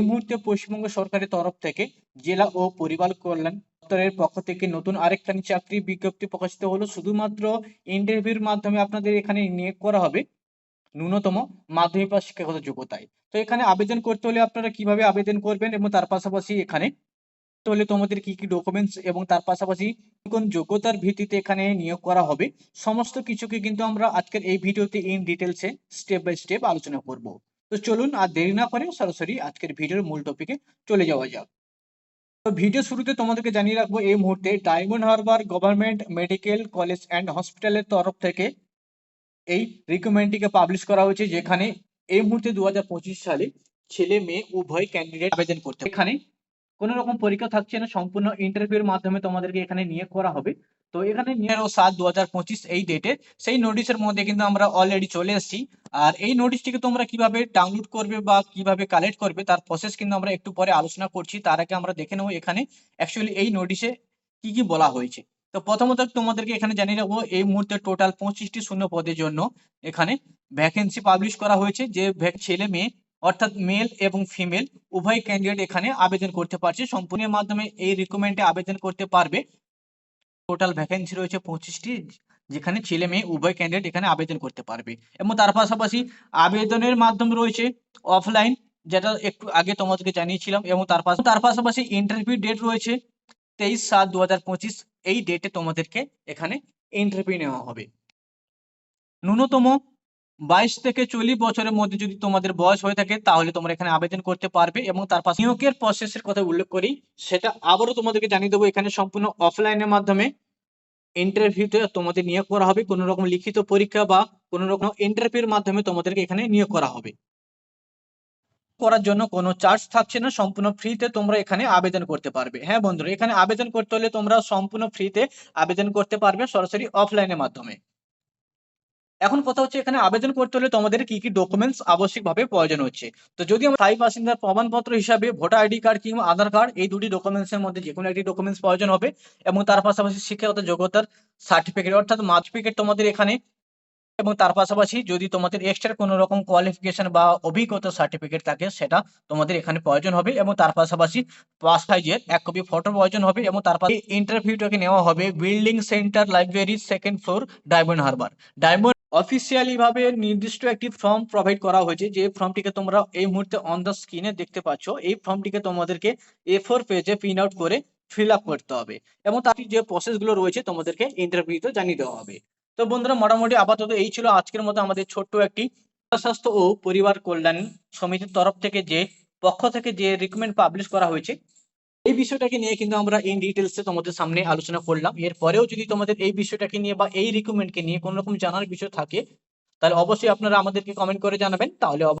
এই মুহূর্তে পশ্চিমবঙ্গ সরকারের তরফ থেকে জেলা ও পরিবার কল্যাণ দপ্তরের পক্ষ থেকে নতুন আরেকখানি চাকরি বিজ্ঞপ্তি প্রকাশিত হলো। শুধুমাত্র ইন্টারভিউর মাধ্যমে আপনাদের এখানে নিয়োগ করা হবে ন্যূনতম মাধ্যমিক পাস শিক্ষাগত যোগ্যতায়। তো এখানে আবেদন করতে হলে আপনারা কীভাবে আবেদন করবেন এবং তার পাশাপাশি এখানে তাহলে তোমাদের কি কি ডকুমেন্টস এবং তার পাশাপাশি কোন যোগ্যতার ভিত্তিতে এখানে নিয়োগ করা হবে, সমস্ত কিছুকে কিন্তু আমরা আজকের এই ভিডিওতে ইন ডিটেলসে স্টেপ বাই স্টেপ আলোচনা করব। তো চলুন আর দেরি না করে সরাসরি আজকের ভিডিওর মূল টপিকে চলে যাওয়া যাক। তো ভিডিও শুরুতে তোমাদেরকে জানিয়ে রাখব, এই মুহূর্তে Diamond Harbour government medical college and হসপিটালের তরফ থেকে এই রিকমেন্ডটিকে পাবলিশ করা হয়েছে, যেখানে এই মুহূর্তে দু হাজার পঁচিশ সালে ছেলে মেয়ে উভয় ক্যান্ডিডেট আবেদন করতে এখানে কোনো রকম পরীক্ষা থাকছে না, সম্পূর্ণ ইন্টারভিউর মাধ্যমে তোমাদেরকে এখানে নিয়োগ করা হবে। তো এখানে নিয়ার ও সাত দু এই ডেটে সেই নোটিশের মধ্যে কিন্তু আমরা অলরেডি চলে এসেছি। আর এই নোটিশটিকে তোমরা কীভাবে ডাউনলোড করবে বা কীভাবে কালেক্ট করবে, তার প্রসেস কিন্তু আমরা একটু পরে আলোচনা করছি। তার আগে আমরা দেখে নেব এখানে অ্যাকচুয়ালি এই নোটিশে কি কি বলা হয়েছে। তো প্রথমত তোমাদেরকে এখানে জানিয়ে রাখব, এই মুহূর্তে টোটাল পঁচিশটি শূন্য পদের জন্য এখানে ভ্যাকেন্সি পাবলিশ করা হয়েছে। যে ছেলে, মেয়ে, অর্থাৎ মেল এবং ফিমেল উভয় ক্যান্ডিডেট এখানে আবেদন করতে পারছে। সম্পূর্ণের মাধ্যমে এই রিক্রুটমেন্টে আবেদন করতে পারবে। টোটাল ভ্যাকেন্সি রয়েছে পঁচিশটি, যেখানে ছেলে মেয়ে উভয় ক্যান্ডিডেট এখানে আবেদন করতে পারবে। এবং তার পাশাপাশি আবেদনের মাধ্যম রয়েছে অফলাইন যেটা একটু আগে তোমাদেরকে জানিয়েছিলাম, এবং তার পাশে, তার পাশাপাশি ইন্টারভিউ ডেট রয়েছে তেইশ সাত দু এই ডেটে তোমাদেরকে এখানে ইন্টারভিউ নেওয়া হবে। ন্যূনতম বাইশ থেকে চল্লিশ বছরের মধ্যে যদি তোমাদের বয়স হয়ে থাকে, তাহলে তোমরা এখানে আবেদন করতে পারবে এবং তার পাশে নিয়োগের প্রসেসের কথা উল্লেখ করি। সেটা আবারও তোমাদেরকে জানিয়ে দেবো, এখানে সম্পূর্ণ অফলাইনের মাধ্যমে ইন্টারভিউতে তোমাদের নিয়োগ করা হবে। কোনো রকম লিখিত পরীক্ষা বা কোনো রকম ইন্টারভিউর মাধ্যমে তোমাদেরকে এখানে নিয়োগ করা হবে। করার জন্য কোনো চার্জ থাকছে না, সম্পূর্ণ ফ্রিতে তোমরা এখানে আবেদন করতে পারবে। হ্যাঁ বন্ধুরা, এখানে আবেদন করতে হলে তোমরা সম্পূর্ণ ফ্রিতে আবেদন করতে পারবে সরাসরি অফলাইনের মাধ্যমে। এখন কথা হচ্ছে এখানে আবেদন করতে হলে তোমাদের কি কি ডকুমেন্টস আবশ্যিকভাবে প্রয়োজন হচ্ছে? তো যদি আমরা স্থায়ী বাসিন্দার প্রমাণপত্র হিসাবে ভোটার আইডি কার্ড কিংবা আধার কার্ড এই দুটি ডকুমেন্টস এর মধ্যে যে কোনো একটি ডকুমেন্টস প্রয়োজন হবে এবং তার পাশাপাশি শিক্ষাগত যোগ্যতার সার্টিফিকেট অর্থাৎ সার্টিফিকেট তোমাদের এখানে এবং তার পাশাপাশি যদি তোমাদের এক্সট্রা কোনো রকম কোয়ালিফিকেশন বা অভিজ্ঞতা সার্টিফিকেট থাকে, সেটা তোমাদের এখানে প্রয়োজন হবে এবং তার পাশাপাশি পাস সাইজের এক কপি ফটো প্রয়োজন হবে এবং তার পাশে ইন্টারভিউটাকে নেওয়া হবে building centre library second floor Diamond Harbour Diamond officially ভাবে নির্দিষ্ট একটি ফর্ম প্রোভাইড করা হয়েছে, যে ফর্মটিকে তোমরা এই মুহূর্তে অন দ্য স্ক্রিনে দেখতে পাচ্ছ। এই ফর্মটিকে তোমাদেরকে এ ফোর পেজে প্রিন্ট আউট করে ফিল আপ করতে হবে এবং তার যে প্রসেসগুলো রয়েছে, তোমাদেরকে ইন্টারভিউতে জানিয়ে দেওয়া হবে। তো বন্ধুরা, মোটামুটি আপাতত এই ছিল আজকের মতো আমাদের ছোট্ট একটি স্বাস্থ্য ও পরিবার কল্যাণ সমিতির তরফ থেকে যে, পক্ষ থেকে যে রিকমেন্ড পাবলিশ করা হয়েছে, এই বিষয়টাকে নিয়ে কিন্তু আমরা ইন ডিটেলসে তোমাদের সামনে আলোচনা করলাম। এরপরেও যদি তোমাদের এই বিষয়টাকে নিয়ে বা এই রিকমেন্ডকে নিয়ে কোনো রকম জানার বিষয় থাকে, তাহলে অবশ্যই আপনারা আমাদেরকে কমেন্ট করে জানাবেন, তাহলে